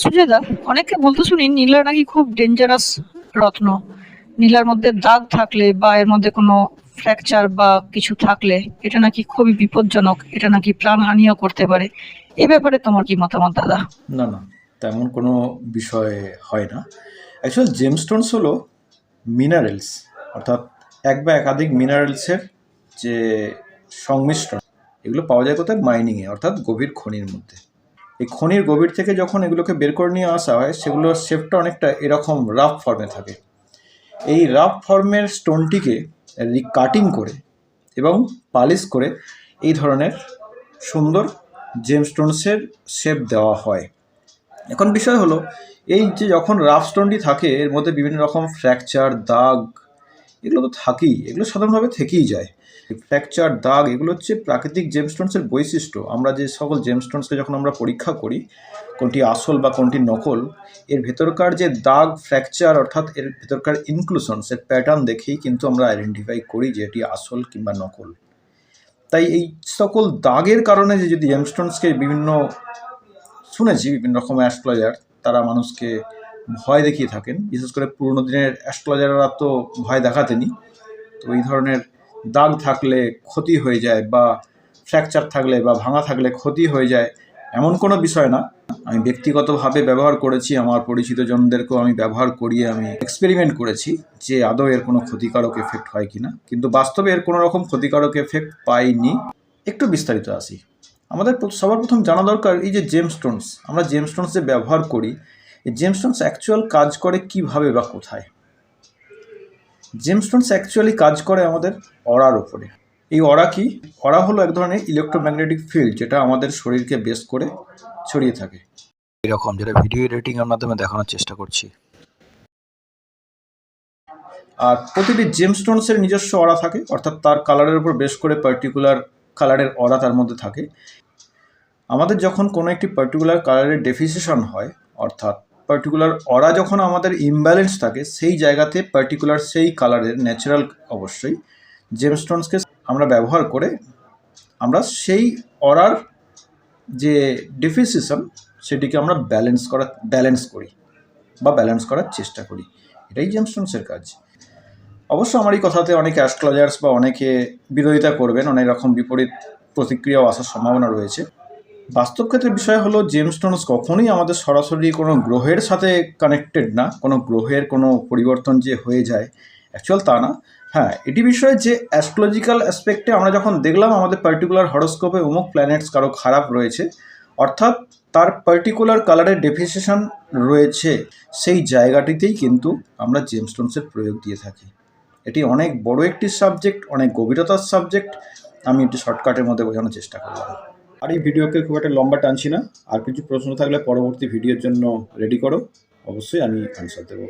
সুজয়দা অনেকে বলতে শুনি নীলা নাকি খুব ডেঞ্জারাস রত্ন। নীলার মধ্যে দাগ থাকলে বা এর মধ্যে কোনো ফ্র্যাকচার বা কিছু থাকলে, এটা নাকি খুবই বিপজ্জনক, এটা নাকি প্রাণহানিও করতে পারে। এ ব্যাপারে তোমার কি মতামত, দাদা? না না, তেমন কোনো বিষয় হয় না। অ্যাকচুয়াল জেমস্টোনস হলো মিনারেলস অর্থাৎ এক বা একাধিক মিনারেলসের যে সংমিশ্রণ, এগুলো পাওয়া যায় কোথায়? মাইনিংয়ে অর্থাৎ গভীর খনির মধ্যে। এই খনির গভীর থেকে যখন এগুলোকে বের করে নিয়ে আসা হয়, সেগুলোর শেপটা অনেকটা এরকম রাফ ফর্মে থাকে। এই রাফ ফর্মের স্টোনটিকে কাটিং করে এবং পালিশ করে এই ধরনের সুন্দর জেম স্টোনসের শেপ দেওয়া হয়। এখন বিষয় হলো, এই যে যখন রাফ স্টোনটি থাকে, এর মধ্যে বিভিন্ন রকম ফ্র্যাকচার দাগ, এগুলো তো থাকেই, এগুলো সাধারণভাবে থেকেই যায়। ফ্র্যাকচার দাগ, এগুলো হচ্ছে প্রাকৃতিক জেমস্টোনসের বৈশিষ্ট্য। আমরা যে সকল জেমস্টোনসকে যখন আমরা পরীক্ষা করি, কোনটি আসল বা কোনটি নকল, এর ভেতরকার যে দাগ ফ্র্যাকচার অর্থাৎ এর ভেতরকার ইনক্লুশনস এর প্যাটার্ন দেখেই কিন্তু আমরা আইডেন্টিফাই করি যে এটি আসল কিংবা নকল। তাই এই সকল দাগের কারণে যে যদি জেমস্টোনসকে বিভিন্ন, শুনেছি বিভিন্ন রকম অ্যাস্ট্রোলজার তারা মানুষকে ভয় দেখিয়ে থাকেন। বিশেষ করে পুরোনো দিনের অ্যাস্ট্রোলজাররা তো ভয় দেখাতেনি তো এই ধরনের দাগ থাকলে ক্ষতি হয়ে যায় বা ফ্র্যাকচার থাকলে বা ভাঙা থাকলে ক্ষতি হয়ে যায়, এমন কোনো বিষয় না। আমি ব্যক্তিগতভাবে ব্যবহার করেছি, আমার পরিচিত জনদেরকেও আমি ব্যবহার করিয়ে আমি এক্সপেরিমেন্ট করেছি যে আদৌ এর কোনো ক্ষতিকারক এফেক্ট হয় কিনা। কিন্তু বাস্তবে এর কোনো রকম ক্ষতিকারক এফেক্ট পাইনি। একটু বিস্তারিত আসি। আমাদের সবার প্রথম জানা দরকার এই যে জেমস্টোনস আমরা জেমস্টোনস যে ব্যবহার করি, এই জেমস্টোনস অ্যাকচুয়াল কাজ করে কীভাবে বা কোথায়? জেমস্টোনস অ্যাকচুয়ালি কাজ করে আমাদের অরার উপরে। এই অরা কি? অরা হলো এক ধরনের ইলেকট্রোম্যাগনেটিক ফিল্ড যেটা আমাদের শরীরকে বেস করে ছড়িয়ে থাকে। এরকম যেটা ভিডিও এডিটিংয়ের মাধ্যমে দেখানোর চেষ্টা করছি। আর প্রতিটি জেমস্টোনসের নিজস্ব অরা থাকে অর্থাৎ তার কালারের উপর বেশ করে পার্টিকুলার কালারের অরা তার মধ্যে থাকে। আমাদের যখন কোনো একটি পার্টিকুলার কালারের ডেফিসিশন হয় অর্থাৎ পার্টিকুলার অরা যখন আমাদের ইমব্যালেন্স থাকে, সেই জায়গাতে পার্টিকুলার সেই কালারের ন্যাচারাল অবশ্যই জেমস্টোনসকে আমরা ব্যবহার করে আমরা সেই অরার যে ডেফিসিশন সেটিকে আমরা ব্যালেন্স করা ব্যালেন্স করি বা ব্যালেন্স করার চেষ্টা করি। এটাই জেমস্টোনসের কাজ। অবশ্য আমার এই কথাতে অনেকে অ্যাস্ট্রোলজার্স বা অনেকে বিরোধিতা করবেন, অনেক রকম বিপরীত প্রতিক্রিয়াও আসার সম্ভাবনা রয়েছে। বাস্তব ক্ষেত্রে বিষয় হলো জেমস্টোনস কখনোই আমাদের সরাসরি কোনো গ্রহের সাথে কানেক্টেড না, কোনো গ্রহের কোনো পরিবর্তন যে হয়ে যায় অ্যাকচুয়াল তা না। হ্যাঁ এটি বিষয়ে যে অ্যাস্ট্রোলজিক্যাল অ্যাসপেক্টে আমরা যখন দেখলাম আমাদের পার্টিকুলার হরস্কোপে অমুক প্ল্যানেটস কারও খারাপ রয়েছে, অর্থাৎ তার পার্টিকুলার কালারের ডেফিসিশন রয়েছে, সেই জায়গাটিতেই কিন্তু আমরা জেমস্টোনসের প্রয়োগ দিয়ে থাকি। এটি অনেক বড় একটি সাবজেক্ট অনেক গভীরতার সাবজেক্ট আমি একটি শর্টকাটের মধ্যে বোঝানোর চেষ্টা করলাম। আর এই ভিডিওকে খুব একটা লম্বা টানছি না। আর কিছু প্রশ্ন থাকলে পরবর্তী ভিডিওর জন্য রেডি করো। অবশ্যই আমি অ্যান্সার দেবো।